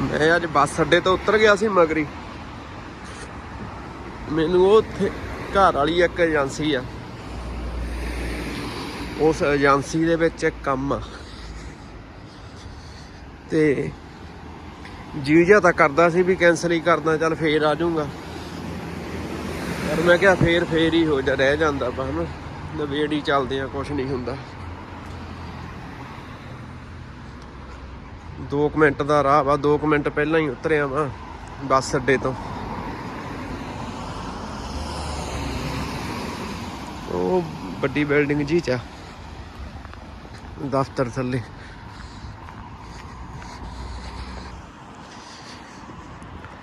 ਮੈਂ ਅੱਜ ਬੱਸ ਅੱਡੇ ਤੋਂ ਉਤਰ ਗਿਆ ਸੀ ਮਗਰੀ। ਮੈਨੂੰ ਉਹ ਉੱਥੇ ਘਰ ਵਾਲੀ ਇੱਕ ਏਜੰਸੀ ਆ। ਉਸ ਏਜੰਸੀ ਦੇ ਵਿੱਚ ਇੱਕ ਕੰਮ ਆ। ਤੇ ਜੀਜਾ ਤਾਂ ਕਰਦਾ ਸੀ ਵੀ ਕੈਨਸਲ ਹੀ ਕਰਦਾ, ਚੱਲ ਫੇਰ ਆ ਜਾਊਂਗਾ। ਪਰ ਮੈਂ ਕਿਹਾ ਫੇਰ ਫੇਰ ਹੀ ਹੋ ਜਾ, ਰਹਿ ਜਾਂਦਾ ਪਾ ਨਾ। ਨਵੇੜ ਹੀ ਚੱਲਦੇ ਆ ਕੁਝ ਨਹੀਂ ਹੁੰਦਾ। 2 ਮਿੰਟ ਦਾ ਰਾਹ ਵਾ 2 ਮਿੰਟ ਪਹਿਲਾਂ ਹੀ ਉਤਰਿਆ ਵਾ ਬੱਸ ਅੱਡੇ ਤੋਂ। ਉਹ ਵੱਡੀ ਬਿਲਡਿੰਗ ਜੀ ਚ ਦਫ਼ਤਰ ਥੱਲੇ।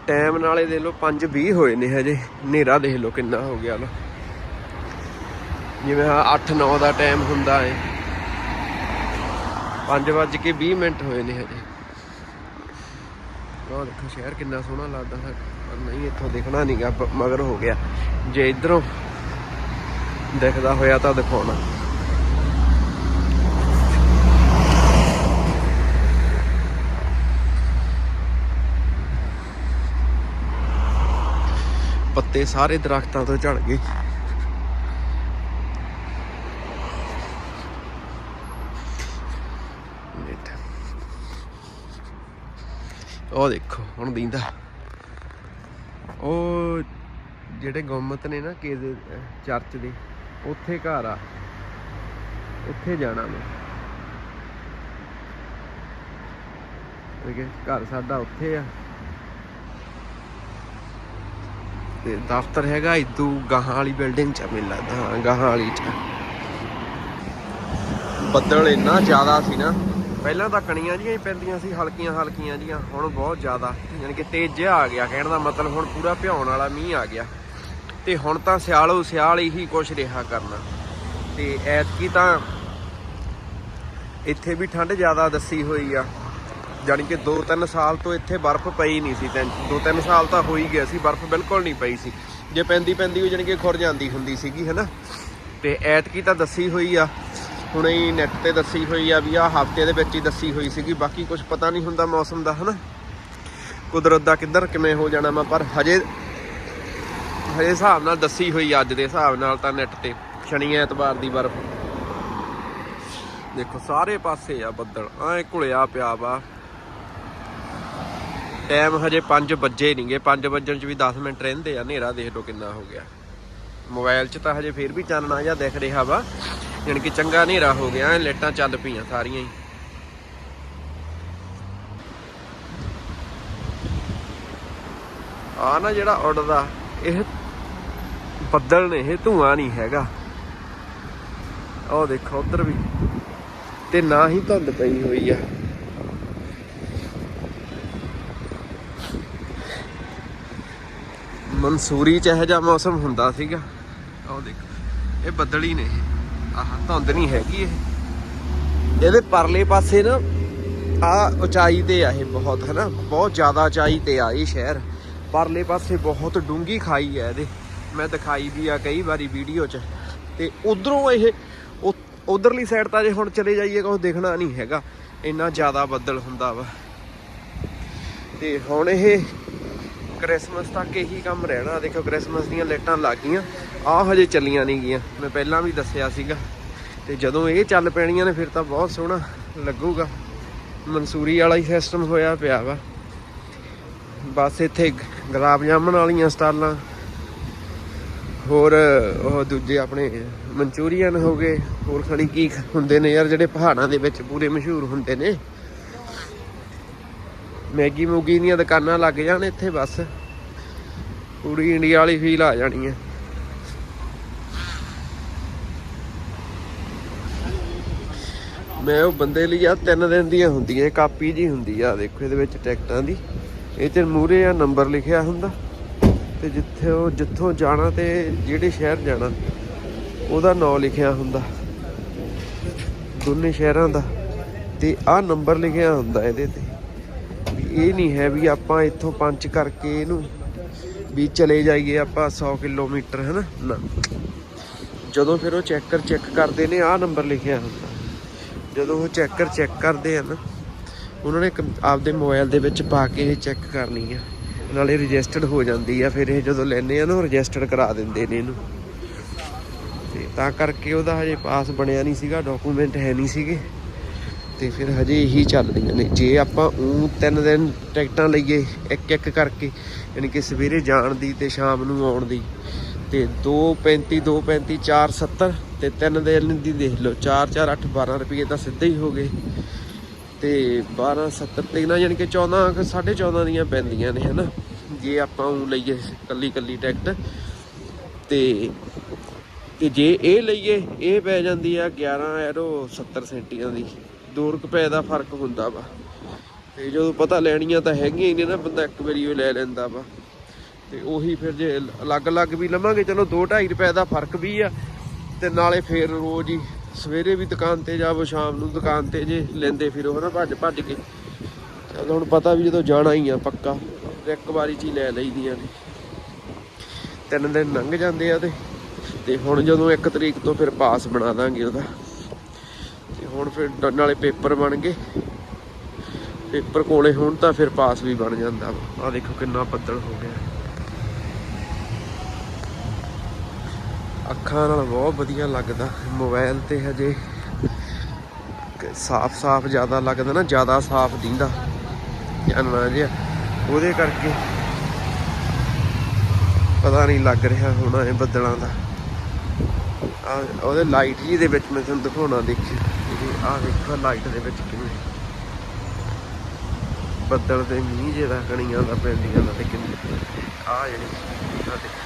ਟਾਈਮ ਨਾਲੇ ਦੇ ਲੋ 5:20 ਹੋਏ ਨੇ ਹਜੇ, ਹਨੇਰਾ ਦੇਖ ਲੋ ਕਿੰਨਾ ਹੋ ਗਿਆ ਲੋ ਜਿਵੇਂ 8-9 ਦਾ ਟਾਈਮ ਹੁੰਦਾ ਏ। 5 ਕੇ 20 ਮਿੰਟ ਹੋਏ ਨੇ ਹਜੇ। ਉਹ ਦੇਖੋ, ਸ਼ਹਿਰ ਕਿੰਨਾ ਸੋਹਣਾ ਲੱਗਦਾ ਹੈ। ਪਰ ਨਹੀਂ, ਇੱਥੋਂ ਦਿਖਣਾ ਨਹੀਂਗਾ ਮਗਰ ਹੋ ਗਿਆ। ਜੇ ਇਧਰੋਂ ਦਿਖਦਾ ਹੋਇਆ ਤਾਂ ਦਿਖਾਉਣਾ। ਪੱਤੇ ਸਾਰੇ ਦਰਖਤਾਂ ਤੋਂ ਝੜ ਗਏ ਮਿੰਟ। ਉਹ ਦੇਖੋ, ਹੁਣ ਦੀਂਦਾ। ਉਹ ਜਿਹੜੇ ਗੁੰਮਤ ਨੇ ਨਾ ਕੇ ਦੇ ਚਰਚ ਦੇ, ਉੱਥੇ ਘਰ ਆ। ਉੱਥੇ ਜਾਣਾ ਮੈਂ। ਠੀਕ ਹੈ, ਘਰ ਸਾਡਾ ਉੱਥੇ ਆ। ਤੇ ਦਫ਼ਤਰ ਹੈਗਾ ਇਦੂ ਗਾਹਾਂ ਵਾਲੀ ਬਿਲਡਿੰਗ ਚ ਆ ਮੈਨੂੰ ਲੱਗਦਾ, ਹਾਂ, ਗਾਹਾਂ ਵਾਲੀ ਚ। ਬੱਦਲ ਇੰਨਾ ਜ਼ਿਆਦਾ ਸੀ ਨਾ। ਪਹਿਲਾਂ ਤਾਂ ਕਣੀਆਂ ਜੀਆਂ ਹੀ ਪੈਂਦੀਆਂ ਸੀ, ਹਲਕੀਆਂ ਹਲਕੀਆਂ ਜੀਆਂ, ਹੁਣ ਬਹੁਤ ਜ਼ਿਆਦਾ। ਯਾਨੀ ਕਿ ਤੇਜ਼ ਜਿਹਾ ਆ ਗਿਆ, ਕਹਿਣ ਦਾ ਮਤਲਬ ਹੁਣ ਪੂਰਾ ਭਿਉਣ ਵਾਲਾ ਮੀਂਹ ਆ ਗਿਆ। ਤੇ ਹੁਣ ਤਾਂ ਸਿਆਲੋ ਸਿਆਲ ਹੀ ਕੁਛ ਰਿਹਾ ਕਰਨਾ। ਤੇ ਐਤਕੀ ਤਾਂ ਇੱਥੇ ਵੀ ਠੰਡ ਜ਼ਿਆਦਾ ਦੱਸੀ ਹੋਈ ਆ। ਜਾਣੀ ਕਿ 2-3 ਸਾਲ ਤੋਂ ਇੱਥੇ ਬਰਫ਼ ਪਈ ਨਹੀਂ ਸੀ, ਤਿੰਨ 2-3 ਸਾਲ ਤਾਂ ਹੋ ਹੀ ਗਿਆ ਸੀ, ਬਰਫ਼ ਬਿਲਕੁਲ ਨਹੀਂ ਪਈ ਸੀ। ਜੇ ਪੈਂਦੀ ਪੈਂਦੀ ਉਹ ਜਾਣੀ ਕਿ ਖੁਰ ਜਾਂਦੀ ਹੁੰਦੀ ਸੀਗੀ, ਹੈਨਾ? ਤੇ ਐਤਕੀ ਤਾਂ ਦੱਸੀ ਹੋਈ ਆ ਹੁਣੇ ਹੀ ਨੈਟ ਤੇ ਦੱਸੀ ਹੋਈ ਆ ਵੀ ਆ ਹਫ਼ਤੇ ਦੇ ਵਿੱਚ ਹੀ ਦੱਸੀ ਹੋਈ ਸੀਗੀ। ਬਾਕੀ ਕੁਝ ਪਤਾ ਨਹੀਂ ਹੁੰਦਾ ਮੌਸਮ ਦਾ, ਹਨਾ? ਕੁਦਰਤ ਦਾ ਕਿੱਧਰ ਕਿਵੇਂ ਹੋ ਜਾਣਾ ਮੈਂ ਪਰ ਹਜੇ ਹਜੇ ਹਿਸਾਬ ਨਾਲ ਦੱਸੀ ਹੋਈ ਅੱਜ ਦੇ ਹਿਸਾਬ ਨਾਲ ਤਾਂ ਨੈਟ ਤੇ, ਸ਼ਨੀ ਐਤਵਾਰ ਦੀ ਬਰਫ਼। ਦੇਖੋ, ਸਾਰੇ ਪਾਸੇ ਆ ਬੱਦਲ, ਐ ਘੁਲਿਆ ਪਿਆ ਵਾ। ਟਾਈਮ ਹਜੇ 5 ਵਜੇ ਨਹੀਂਗੇ 5 ਵਜਣ ਚ ਵੀ 10 ਮਿੰਟ ਰਹਿੰਦੇ ਆ, ਹਨੇਰਾ ਦੇਖ ਲਓ ਕਿੰਨਾ ਹੋ ਗਿਆ। ਮੋਬਾਈਲ 'ਚ ਤਾਂ ਹਜੇ ਫੇਰ ਵੀ ਚਾਨਣਾ ਜਿਹਾ ਦਿਖ ਰਿਹਾ ਵਾ। ਯਾਨੀ ਕਿ ਚੰਗਾ ਹਨੇਰਾ ਹੋ ਗਿਆ, ਐਂ ਲਾਈਟਾਂ ਚੱਲ ਪਈਆਂ ਸਾਰੀਆਂ ਹੀ। ਆ ਨਾ ਜਿਹੜਾ ਉੱਡਦਾ, ਇਹ ਬੱਦਲ ਨੇ, ਇਹ ਧੂਆਂ ਨਹੀਂ ਹੈਗਾ। ਉਹ ਦੇਖੋ ਉਧਰ ਵੀ, ਤੇ ਨਾ ਹੀ ਧੁੰਦ ਪਈ ਹੋਈ ਆ। ਮਨਸੂਰੀ ਚ ਇਹੋ ਜਿਹਾ ਮੌਸਮ ਹੁੰਦਾ ਸੀਗਾ। ਆਹ ਦੇਖੋ, ਇਹ ਬੱਦਲ ਹੀ ਨੇ ਆਹ ਧੁੰਦ ਨਹੀਂ ਹੈਗੀ ਇਹ। ਇਹਦੇ ਪਰਲੇ ਪਾਸੇ ਨਾ ਆ ਉਚਾਈ ਤੇ ਆ ਇਹ ਬਹੁਤ, ਹਨਾ? ਬਹੁਤ ਜ਼ਿਆਦਾ ਉਚਾਈ ਤੇ ਆ ਇਹ ਸ਼ਹਿਰ। ਪਰਲੇ ਪਾਸੇ ਬਹੁਤ ਡੂੰਗੀ ਖਾਈ ਹੈ ਇਹਦੇ। ਮੈਂ ਦਿਖਾਈ ਵੀ ਆ ਕਈ ਵਾਰੀ ਵੀਡੀਓ 'ਚ। ਤੇ ਉਧਰੋਂ ਇਹ ਉਧਰਲੀ ਸਾਈਡ ਤਾਂ ਜੇ ਹੁਣ ਚਲੇ ਜਾਈਏ ਕੁਝ ਦੇਖਣਾ ਨਹੀਂ ਹੈਗਾ। ਇੰਨਾ ਜ਼ਿਆਦਾ ਬੱਦਲ ਹੁੰਦਾ ਵਾ। ਤੇ ਹੁਣ ਇਹ ਕ੍ਰਿਸਮਸ ਤੱਕ ਇਹੀ ਕੰਮ ਰਹਿਣਾ। ਦੇਖੋ, ਕ੍ਰਿਸਮਸ ਦੀਆਂ ਲਾਈਟਾਂ ਲੱਗ ਗਈਆਂ ਆ ਹਜੇ ਚੱਲੀਆਂ ਨਹੀਂ ਗਈਆਂ। ਮੈਂ ਪਹਿਲਾਂ ਵੀ ਦੱਸਿਆ ਸੀਗਾ। ਤੇ ਜਦੋਂ ਇਹ ਚੱਲ ਪੈਣੀਆਂ ਨੇ, ਫਿਰ ਤਾਂ ਬਹੁਤ ਸੋਹਣਾ ਲੱਗੂਗਾ। ਮਨਸੂਰੀ ਵਾਲਾ ਹੀ ਸਿਸਟਮ ਹੋਇਆ ਪਿਆ ਵਾ। ਬਸ ਇੱਥੇ ਗੁਲਾਬ ਜਾਮਣ ਵਾਲੀਆਂ ਸਟਾਲਾਂ। ਹੋਰ, ਉਹ ਦੂਜੇ ਆਪਣੇ ਮਨਚੂਰੀਅਨ ਹੋ ਗਏ। ਹੋਰ ਖਣੀ ਕੀ ਹੁੰਦੇ ਨੇ ਯਾਰ, ਜਿਹੜੇ ਪਹਾੜਾਂ ਦੇ ਵਿੱਚ ਪੂਰੇ ਮਸ਼ਹੂਰ ਹੁੰਦੇ ਨੇ। ਮੈਗੀ ਮੂਗੀ ਦੀਆਂ ਦੁਕਾਨਾਂ ਲੱਗ ਜਾਣ ਇੱਥੇ ਬਸ। ਪੂਰੀ ਇੰਡੀਆ ਵਾਲੀ ਫੀਲ ਆ ਜਾਣੀ ਹੈ ਮੈਂ ਉਹ ਬੰਦੇ ਲਈ ਆ, ਤਿੰਨ ਦਿਨ ਦੀਆਂ ਹੁੰਦੀਆਂ ਕਾਪੀ ਜੀ ਹੁੰਦੀ ਆ, ਦੇਖੋ ਇਹਦੇ ਵਿੱਚ ਟਿਕਟਾਂ ਦੀ। ਇਹ ਤੇ ਮੂਰੇ ਆ ਨੰਬਰ ਲਿਖਿਆ ਹੁੰਦਾ। ਤੇ ਜਿੱਥੇ ਉਹ ਜਿੱਥੋਂ ਜਾਣਾ ਤੇ ਜਿਹੜੇ ਸ਼ਹਿਰ ਜਾਣਾ, ਉਹਦਾ ਨਾਂ ਲਿਖਿਆ ਹੁੰਦਾ। ਦੋਨੇ ਸ਼ਹਿਰਾਂ ਦਾ। ਤੇ ਆਹ ਨੰਬਰ ਲਿਖਿਆ ਹੁੰਦਾ ਇਹਦੇ ਤੇ। ਇਹ ਨਹੀਂ ਹੈ ਵੀ ਆਪਾਂ ਇੱਥੋਂ ਪੰਚ ਕਰਕੇ ਇਹਨੂੰ ਵੀ ਚਲੇ ਜਾਈਏ ਆਪਾਂ 100 ਕਿਲੋਮੀਟਰ ਹੈ ਨਾ। ਜਦੋਂ ਫਿਰ ਉਹ ਚੈੱਕਰ ਚੈੱਕ ਕਰਦੇ ਨੇ, ਆਹ ਨੰਬਰ ਲਿਖਿਆ ਹੁੰਦਾ। ਜਦੋਂ ਉਹ ਚੈੱਕਰ ਚੈੱਕ ਕਰਦੇ ਹਨ ਉਹਨਾਂ ਨੇ ਕੰਪ- ਆਪਦੇ ਮੋਬਾਈਲ ਦੇ ਵਿੱਚ ਪਾ ਕੇ ਇਹ ਚੈੱਕ ਕਰਨੀ ਆ। ਨਾਲੇ ਰਜਿਸਟਰਡ ਹੋ ਜਾਂਦੀ ਆ, ਫਿਰ ਇਹ ਜਦੋਂ ਲੈਨੇ ਆ ਨਾ ਰਜਿਸਟਰਡ ਕਰਾ ਦਿੰਦੇ ਨੇ ਇਹਨੂੰ। ਤੇ ਤਾਂ ਕਰਕੇ ਉਹਦਾ ਹਜੇ ਪਾਸ ਬਣਿਆ ਨਹੀਂ ਸੀਗਾ, ਡਾਕੂਮੈਂਟ ਹੈ ਨਹੀਂ ਸੀਗੇ। ਤੇ ਫਿਰ ਹਜੇ ਇਹੀ ਚੱਲਦੀਆਂ ਨੇ। ਜੇ ਆਪਾਂ ਉਹ ਤਿੰਨ ਦਿਨ ਟਿਕਟਾਂ ਲਈਏ ਇੱਕ ਇੱਕ ਕਰਕੇ, ਯਾਨੀ ਕਿ ਸਵੇਰੇ ਜਾਣ ਦੀ ਤੇ ਸ਼ਾਮ ਨੂੰ ਆਉਣ ਦੀ, ਤੇ 235 235 470 ਤੇ ਤਿੰਨ ਦਿਨ ਦੀ ਦੇਖ ਲਓ 4 4 8 12 ਰੁਪਏ ਤਾਂ ਸਿੱਧੇ ਹੀ ਹੋ ਗਏ। ਤੇ 12 70 ਤੇ ਨਾ ਯਾਨੀ ਕਿ 14 ਕੁ ਸਾਢੇ 14 ਦੀਆਂ ਪੈਂਦੀਆਂ ਨੇ, ਹਨਾ? ਜੇ ਆਪਾਂ ਉਹ ਲਈਏ ਕੱਲੀ ਕੱਲੀ ਟਿਕਟ, ਤੇ ਤੇ ਜੇ ਇਹ ਲਈਏ, ਇਹ ਪੈ ਜਾਂਦੀ ਆ 11 ਯੂਰੋ 70 ਸੈਂਟੀਆਂ ਦੀ। 2 ਰੁਪਏ ਦਾ ਫ਼ਰਕ ਹੁੰਦਾ ਵਾ। ਤੇ ਜਦੋਂ ਪਤਾ ਲੈਣੀਆਂ ਤਾਂ ਹੈਗੀਆਂ ਹੀ ਨੇ ਨਾ, ਬੰਦਾ ਇੱਕ ਵਾਰੀ ਉਹ ਲੈ ਲੈਂਦਾ ਵਾ। ਤੇ ਉਹੀ ਫਿਰ ਜੇ ਅਲੱਗ-ਅਲੱਗ ਵੀ ਲਵਾਂਗੇ, ਚਲੋ 2.5 ਰੁਪਏ ਦਾ ਫ਼ਰਕ ਵੀ ਆ। ਤੇ ਨਾਲੇ ਫੇਰ ਰੋਜ਼ ਹੀ ਸਵੇਰੇ ਵੀ ਦੁਕਾਨ ਤੇ ਜਾਵੋ, ਸ਼ਾਮ ਨੂੰ ਦੁਕਾਨ ਤੇ ਜੇ ਲੈਂਦੇ ਫਿਰ ਉਹ ਨਾ ਭੱਜ ਭੱਜ ਕੇ। ਚਲ ਹੁਣ ਪਤਾ ਵੀ ਜਦੋਂ ਜਾਣਾ ਹੀ ਆ ਪੱਕਾ ਇੱਕ ਵਾਰੀ ਚ ਹੀ ਲੈ ਲਈਦੀਆਂ ਨੇ। ਤਿੰਨ ਦਿਨ ਲੰਘ ਜਾਂਦੇ ਆ ਤੇ ਤੇ ਹੁਣ ਜਦੋਂ 1 ਤਰੀਕ ਤੋਂ ਫਿਰ ਪਾਸ ਬਣਾ ਦਾਂਗੇ ਉਹਦਾ। ਹੁਣ ਫਿਰ ਨਾਲੇ ਪੇਪਰ ਬਣ ਗਏ। ਪੇਪਰ ਕੋਲੇ ਹੋਣ ਤਾਂ ਫਿਰ ਪਾਸ ਵੀ ਬਣ ਜਾਂਦਾ। ਆ ਦੇਖੋ ਕਿੰਨਾ ਬੱਦਲ ਹੋ ਗਿਆ। ਅੱਖਾਂ ਨਾਲ ਬਹੁਤ ਵਧੀਆ ਲੱਗਦਾ। ਮੋਬਾਈਲ ਤੇ ਹਜੇ ਸਾਫ਼-ਸਾਫ਼ ਜ਼ਿਆਦਾ ਲੱਗਦਾ ਨਾ, ਜ਼ਿਆਦਾ ਸਾਫ਼ ਦਿੰਦਾ। ਚਾਨਣਾ ਜਿਹਾ। ਉਹਦੇ ਕਰਕੇ ਪਤਾ ਨਹੀਂ ਲੱਗ ਰਿਹਾ ਹੋਣਾ ਇਹ ਬੱਦਲਾਂ ਦਾ। ਉਹਦੇ ਲਾਈਟ ਜੀ ਦੇ ਵਿੱਚ ਮੈਂ ਤੁਹਾਨੂੰ ਦਿਖਾਉਣਾ ਦੇਖੀ। ਆਹ ਵੇਖੋ ਲਾਈਟ ਦੇ ਵਿੱਚ ਕਿਵੇਂ ਬੱਦਲ ਤੇ ਮੀਂਹ ਜਿਹੜਾ ਕਣੀਆਂ ਦਾ ਪੈਂਦੀਆਂ ਦਾ ਤੇ ਕਿੰਨੇ ਆ ਜਿਹੜੀ ਆਹ ਦੇਖੋ।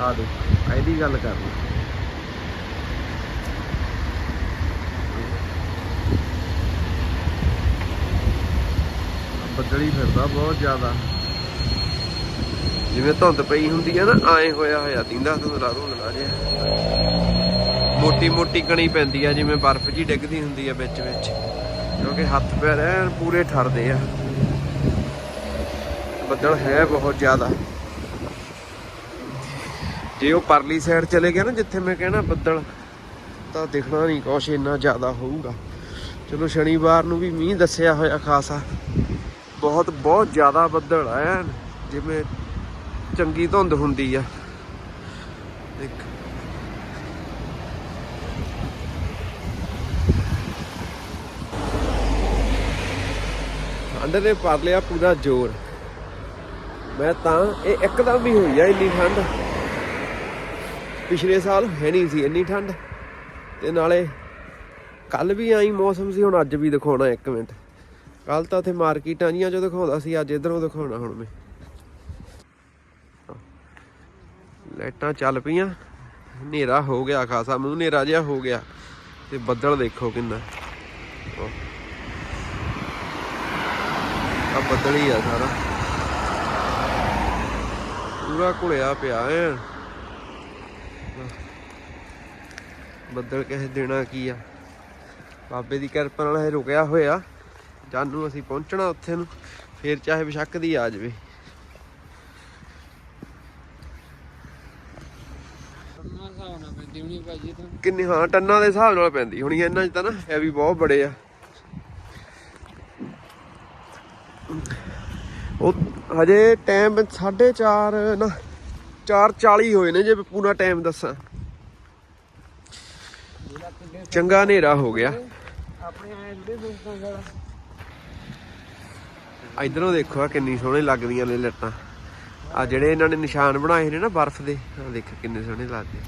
ਆ ਦੇ ਇਹਦੀ ਗੱਲ ਕਰ ਲਈ ਬੱਦਲੀ ਫਿਰਦਾ ਬਹੁਤ ਜ਼ਿਆਦਾ। ਜਿਵੇਂ ਧੁੰਦ ਪਈ ਹੁੰਦੀ ਆ ਨਾ, ਆਏ ਹੋਇਆ ਹੋਇਆ ਦਿੰਦਾ ਤੁਹਾਨੂੰ ਰਾਰੂ ਲਗਾ ਜਿਹਾ ਮੋਟੀ ਮੋਟੀ ਕਣੀ ਪੈਂਦੀ ਆ, ਜਿਵੇਂ ਬਰਫ਼ ਜੀ ਡਿੱਗਦੀ ਹੁੰਦੀ ਆ ਵਿੱਚ ਵਿੱਚ। ਕਿਉਂਕਿ ਹੱਥ ਪੈਰ ਐਨ ਪੂਰੇ ਠਰਦੇ ਆ। ਬੱਦਲ ਹੈ ਬਹੁਤ ਜ਼ਿਆਦਾ। ਜੇ ਉਹ ਪਰਲੀ ਸਾਈਡ ਚਲੇ ਗਿਆ ਨਾ, ਜਿੱਥੇ ਮੈਂ ਕਹਿਣਾ ਬੱਦਲ, ਤਾਂ ਦਿਖਣਾ ਨਹੀਂ ਕੁਛ, ਇੰਨਾ ਜ਼ਿਆਦਾ ਹੋਊਗਾ। ਚਲੋ ਸ਼ਨੀਵਾਰ ਨੂੰ ਵੀ ਮੀਂਹ ਦੱਸਿਆ ਹੋਇਆ ਖਾਸਾ। ਬਹੁਤ ਬਹੁਤ ਜ਼ਿਆਦਾ ਬੱਦਲ ਆਇਆ ਜਿਵੇਂ ਚੰਗੀ ਧੁੰਦ ਹੁੰਦੀ ਆ। ਦੇਖ। ਠੰਡ ਨੇ ਪਰ ਲਿਆ ਪੂਰਾ ਜ਼ੋਰ। ਮੈਂ ਤਾਂ ਇਹ ਇੱਕਦਮ ਹੀ ਹੋਈ ਆ ਇੰਨੀ ਠੰਡ। ਪਿਛਲੇ ਸਾਲ ਹੈ ਨਹੀਂ ਸੀ ਇੰਨੀ ਠੰਡ। ਤੇ ਨਾਲੇ ਕੱਲ ਵੀ ਆਈ ਮੌਸਮ ਸੀ, ਹੁਣ ਅੱਜ ਵੀ ਦਿਖਾਉਣਾ ਇੱਕ ਮਿੰਟ। ਕੱਲ ਤਾਂ ਉੱਥੇ ਮਾਰਕੀਟਾਂ ਜੀਆਂ ਚੋਂ ਦਿਖਾਉਂਦਾ ਸੀ, ਅੱਜ ਇਧਰੋਂ ਦਿਖਾਉਣਾ ਹੁਣ ਮੈਂ। ਲਾਈਟਾਂ ਚੱਲ ਪਈਆਂ। ਹਨੇਰਾ ਹੋ ਗਿਆ ਖਾਸਾ ਮੂੰਹ ਹਨੇਰਾ ਜਿਹਾ ਹੋ ਗਿਆ। ਤੇ ਬੱਦਲ ਦੇਖੋ ਕਿੰਨਾ। ਆ ਬੱਦਲ ਹੀ ਆ ਸਾਰਾ। ਪੂਰਾ ਘੁਲਿਆ ਪਿਆ ਐ। ਬੱਦਲ ਕਿਸੇ ਦੇਣਾ ਕੀ ਆ। ਬਾਬੇ ਦੀ ਕਿਰਪਾ ਨਾਲ ਇਹ ਰੁਕਿਆ ਹੋਇਆ। ਜਾਨੂੰ ਅਸੀਂ ਪਹੁੰਚਣਾ ਉੱਥੇ ਨੂੰ। ਫੇਰ ਚਾਹੇ ਬਸ਼ੱਕ ਦੀ ਆ ਜਾਵੇ ਨਾ ਹੋਣੀ ਭਾਜੀ ਤਾਂ। ਕਿੰਨੇ ਹਾਂ ਟੰਨਾਂ ਦੇ ਹਿਸਾਬ ਨਾਲ ਪੈਂਦੀ ਹੁਣੀ ਇਹਨਾਂ 'ਚ ਤਾਂ ਨਾ ਇਹ ਵੀ ਬਹੁਤ ਬੜੇ ਆ। ਉਹ ਹਜੇ ਟਾਈਮ 4:30 ਨਾ 4:40 ਹੋਏ ਨੇ ਜੇ ਪੂਰਾ ਟਾਈਮ ਦੱਸਾਂ। ਚੰਗਾ ਹਨੇਰਾ ਹੋ ਗਿਆ। ਇਧਰੋਂ ਦੇਖੋ ਆ ਕਿੰਨੀ ਸੋਹਣੇ ਲੱਗਦੀਆਂ ਨੇ ਲੱਟਾਂ ਆ ਜਿਹੜੇ ਇਹਨਾਂ ਨੇ ਨਿਸ਼ਾਨ ਬਣਾਏ ਨੇ ਨਾ ਬਰਫ਼ ਦੇ ਆ ਦੇਖੋ ਕਿੰਨੇ ਸੋਹਣੇ ਲੱਗਦੇ।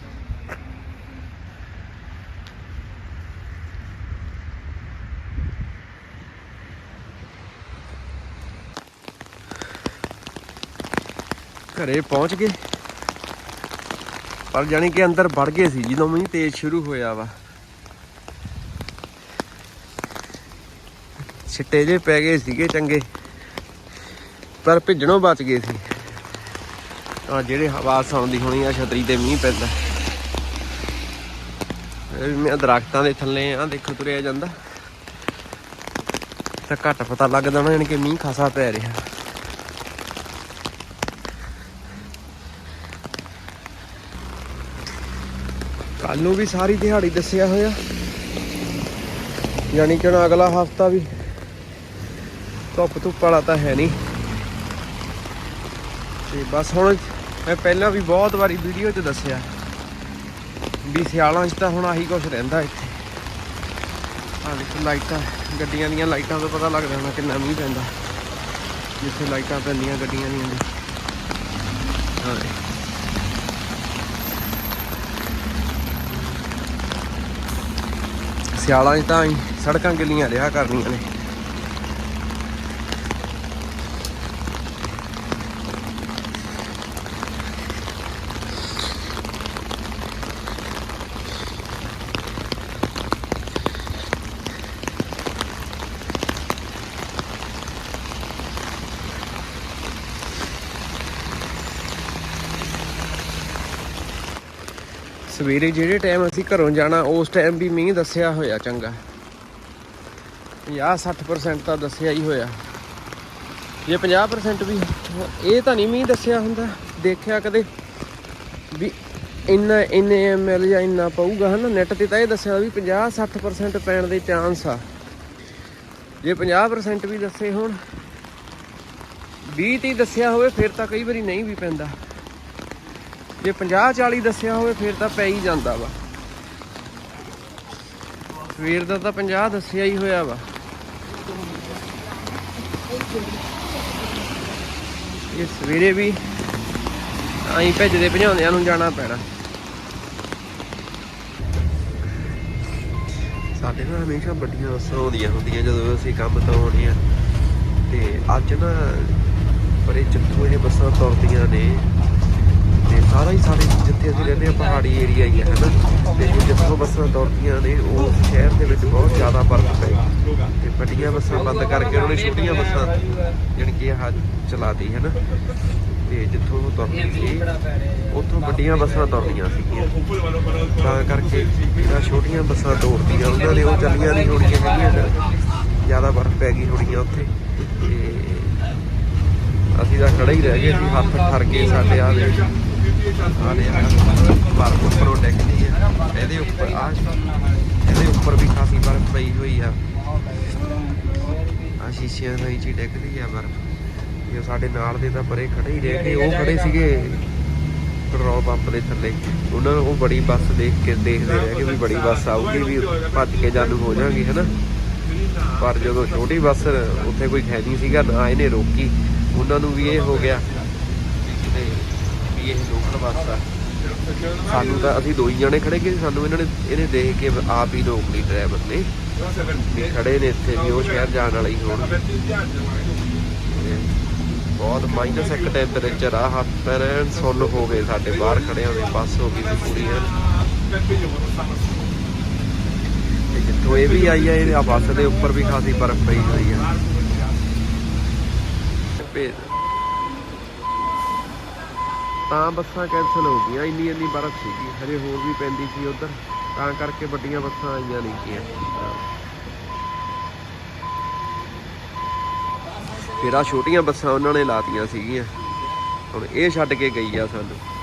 ਘਰੇ ਪਹੁੰਚ ਗਏ। ਪਰ ਜਾਣੀ ਕਿ ਅੰਦਰ ਵੜ ਗਏ ਸੀ, ਜਦੋਂ ਮੀਂਹ ਤੇਜ਼ ਸ਼ੁਰੂ ਹੋਇਆ ਵਾ। ਛਿੱਟੇ ਜੇ ਪੈ ਗਏ ਸੀਗੇ ਚੰਗੇ, ਪਰ ਭਿੱਜਣੋਂ ਬਚ ਗਏ ਸੀ। ਆ ਜਿਹੜੇ ਆਵਾਜ਼ ਆਉਂਦੀ ਹੋਣੀ ਆ, ਛਤਰੀ ਤੇ ਮੀਂਹ ਪੈਂਦਾ। ਮੈਂ ਦਰਖਤਾਂ ਦੇ ਥੱਲੇ ਆ ਦੇਖੋ ਤੁਰਿਆ ਜਾਂਦਾ। ਤਾਂ ਘੱਟ ਪਤਾ ਲੱਗਦਾ ਨਾ ਯਾਨੀ ਕਿ ਮੀਂਹ ਖਾਸਾ ਪੈ ਰਿਹਾ। ਕੱਲ ਨੂੰ ਵੀ ਸਾਰੀ ਦਿਹਾੜੀ ਦੱਸਿਆ ਹੋਇਆ। ਯਾਨੀ ਕਿ ਹੁਣ ਅਗਲਾ ਹਫਤਾ ਵੀ ਧੁੱਪ ਧੁੱਪ ਵਾਲਾ ਤਾਂ ਹੈ ਨਹੀਂ। ਤੇ ਬਸ ਹੁਣ ਮੈਂ ਪਹਿਲਾਂ ਵੀ ਬਹੁਤ ਵਾਰੀ ਵੀਡੀਓ 'ਚ ਦੱਸਿਆ ਵੀ ਸਿਆਲਾਂ 'ਚ ਤਾਂ ਹੁਣ ਆਹੀ ਕੁਝ ਰਹਿੰਦਾ ਇੱਥੇ। ਆਹ ਦੇਖੋ ਲਾਈਟਾਂ, ਗੱਡੀਆਂ ਦੀਆਂ ਲਾਈਟਾਂ ਤੋਂ ਪਤਾ ਲੱਗਦਾ ਹੋਣਾ ਕਿੰਨਾ ਮੀਂਹ ਪੈਂਦਾ। ਜਿੱਥੇ ਲਾਈਟਾਂ ਪੈਂਦੀਆਂ, ਗੱਡੀਆਂ ਦੀਆਂ। ਹਾਂ ਸਿਆਲਾਂ 'ਚ ਤਾਂ ਐਂ ਸੜਕਾਂ ਗਿੱਲੀਆਂ ਰਿਹਾ ਕਰਨੀਆਂ ਨੇ। ਸਵੇਰੇ ਜਿਹੜੇ ਟਾਈਮ ਅਸੀਂ ਘਰੋਂ ਜਾਣਾ, ਉਸ ਟਾਈਮ ਵੀ ਮੀਂਹ ਦੱਸਿਆ ਹੋਇਆ ਚੰਗਾ। 50 60% ਤਾਂ ਦੱਸਿਆ ਹੀ ਹੋਇਆ। ਜੇ 50% ਵੀ, ਇਹ ਤਾਂ ਨਹੀਂ ਮੀਂਹ ਦੱਸਿਆ ਹੁੰਦਾ। ਦੇਖਿਆ ਕਦੇ ਵੀ ਇੰਨਾ ਇੰਨੇ ਐਮਐਲ ਜਾਂ ਇੰਨਾ ਪਊਗਾ ਹਨਾ ਨੈਟ ਤੇ ਤਾਂ ਇਹ ਦੱਸਿਆ ਵੀ 50 60% ਪੈਣ ਦੇ ਚਾਂਸ ਆ। ਜੇ 50% ਵੀ ਦੱਸੇ ਹੋਣ 20 ਤੀ ਦੱਸਿਆ ਹੋਵੇ, ਫਿਰ ਤਾਂ ਕਈ ਵਾਰੀ ਨਹੀਂ ਵੀ ਪੈਂਦਾ। ਜੇ 50 40 ਦੱਸਿਆ ਹੋਵੇ ਫਿਰ ਤਾਂ ਪੈ ਹੀ ਜਾਂਦਾ ਵਾ। ਸਵੇਰ ਦਾ ਤਾਂ 50 ਦੱਸਿਆ ਹੀ ਹੋਇਆ ਵਾ। ਇਹ ਸਵੇਰੇ ਵੀ ਆਈ ਭੇਜਦੇ ਭਜਾਉਂਦਿਆਂ ਨੂੰ ਜਾਣਾ ਪੈਣਾ। ਸਾਡੇ ਨਾਲ ਹਮੇਸ਼ਾ ਵੱਡੀਆਂ ਬੱਸਾਂ ਆਉਂਦੀਆਂ ਹੁੰਦੀਆਂ ਜਦੋਂ ਅਸੀਂ ਕੰਮ ਤੋਂ ਆਉਣੇ ਆ ਤੇ ਅੱਜ ਨਾ ਬੜੇ ਜਿੱਥੋਂ ਇਹ ਬੱਸਾਂ ਤੁਰਦੀਆਂ ਨੇ। ਸਾਰਾ ਹੀ ਸਾਡੇ ਜਿੱਥੇ ਅਸੀਂ ਰਹਿੰਦੇ ਆ ਪਹਾੜੀ ਏਰੀਆ ਹੀ ਹੈ, ਹਨਾ? ਤੇ ਜਿੱਥੋਂ ਬੱਸਾਂ ਦੌੜਦੀਆਂ ਨੇ ਉਹ ਸ਼ਹਿਰ ਦੇ ਵਿੱਚ ਬਹੁਤ ਜ਼ਿਆਦਾ ਬਰਫ਼ ਪਈ ਤੇ ਵੱਡੀਆਂ ਬੱਸਾਂ ਬੰਦ ਕਰਕੇ ਉਹਨਾਂ ਨੇ ਛੋਟੀਆਂ ਬੱਸਾਂ ਜਾਣੀ ਕਿ ਆਹ ਚਲਾਤੀ ਹੈ ਨਾ ਤੇ ਜਿੱਥੋਂ ਉਹ ਤੁਰਦੀ ਸੀ, ਉੱਥੋਂ ਵੱਡੀਆਂ ਬੱਸਾਂ ਤੁਰਦੀਆਂ ਸੀਗੀਆਂ। ਤਾਂ ਕਰਕੇ ਜਿਹੜਾ ਛੋਟੀਆਂ ਬੱਸਾਂ ਦੌੜਦੀਆਂ, ਉਹਨਾਂ ਨੇ ਉਹ ਚੱਲੀਆਂ ਨਹੀਂ ਹੋਣੀਆਂ ਹੈਗੀਆਂ ਜ਼ਿਆਦਾ ਬਰਫ਼ ਪੈ ਗਈ ਹੋਣੀ ਆ ਉੱਥੇ। ਤੇ ਅਸੀਂ ਤਾਂ ਖੜੇ ਹੀ ਰਹਿ ਗਏ ਸੀ ਹੱਥ ਠਰ ਗਏ ਸਾਡੇ ਆ ਦੇ ਬਰਫ਼ ਉੱਪਰੋਂ ਡਿੱਗਦੀ ਹੈ ਇਹਦੇ ਉੱਪਰ ਆ ਇਹਦੇ ਉੱਪਰ ਵੀ ਕਾਫੀ ਬਰਫ਼ ਪਈ ਹੋਈ ਆ ਆ ਸ਼ੀਸ਼ਿਆਂ ਦੇ ਵਿੱਚ ਡਿੱਗਦੀ ਆ ਬਰਫ਼ ਜੋ ਸਾਡੇ ਨਾਲ ਦੇ ਤਾਂ ਪਰੇ ਖੜੇ ਹੀ ਰਹਿ ਗਏ ਉਹ ਖੜੇ ਸੀਗੇ ਪੈਟਰੋਲ ਪੰਪ ਦੇ ਥੱਲੇ ਉਹਨਾਂ ਨੂੰ ਉਹ ਬੜੀ ਬੱਸ ਦੇਖ ਕੇ ਦੇਖਦੇ ਰਹਿ ਗਏ ਵੀ ਬੜੀ ਬੱਸ ਆਊਗੀ ਵੀ ਭੱਜ ਕੇ ਜਾਣੂ ਹੋ ਜਾਾਂਗੇ ਹਨਾ ਪਰ ਜਦੋਂ ਛੋਟੀ ਬੱਸ ਉੱਥੇ ਕੋਈ ਹੈ ਨਹੀਂ ਸੀਗਾ ਨਾ ਇਹਨੇ ਰੋਕੀ ਉਹਨਾਂ ਨੂੰ ਵੀ ਇਹ ਹੋ ਗਿਆ ਤੇ ਵੀ ਇਹ ਲੋਕਲ ਬੱਸ ਆ ਸਾਨੂੰ ਤਾਂ ਅਸੀਂ ਦੋ ਹੀ ਜਣੇ ਖੜੇ ਗਏ ਸਾਨੂੰ ਇਹਨਾਂ ਨੇ ਇਹਨੇ ਦੇਖ ਕੇ ਆਪ ਹੀ ਰੋਕ ਲਈ ਡਰਾਈਵਰ ਨੇ। ਵੀ ਖੜੇ ਨੇ ਇੱਥੇ, ਵੀ ਉਹ ਸ਼ਹਿਰ ਜਾਣ ਵਾਲੇ ਹੀ ਹੋਣ। ਬਹੁਤ ਮਾਈਨਸ ਇੱਕ ਟੈਂਪਰੇਚਰ ਆ, ਹੱਥ ਪੈਰ ਸੁੰਨ ਹੋ ਗਏ ਸਾਡੇ ਬਾਹਰ ਖੜਿਆਂ ਦੇ, ਬੱਸ ਹੋ ਗਈ ਸੀ ਪੂਰੀ ਤੇ ਜਿੱਥੋਂ ਇਹ ਵੀ ਆਈ ਆ ਇਹ ਬੱਸ ਦੇ ਉੱਪਰ ਵੀ ਖਾਸੀ ਬਰਫ਼ ਪਈ ਹੋਈ ਆ। ਭੇਜ ਤਾਂ ਬੱਸਾਂ ਕੈਨਸਲ ਹੋ ਗਈਆਂ। ਇੰਨੀ ਇੰਨੀ ਬਰਫ਼ ਸੀਗੀ। ਹਜੇ ਹੋਰ ਵੀ ਪੈਂਦੀ ਸੀ ਉਧਰ। ਤਾਂ ਕਰਕੇ ਵੱਡੀਆਂ ਬੱਸਾਂ ਆਈਆਂ ਨਹੀਂ ਗਈਆਂ। ਫਿਰ ਆ ਛੋਟੀਆਂ ਬੱਸਾਂ ਉਹਨਾਂ ਨੇ ਲਾਤੀਆਂ ਸੀਗੀਆਂ। ਹੁਣ ਇਹ ਛੱਡ ਕੇ ਗਈ ਆ ਸਾਨੂੰ।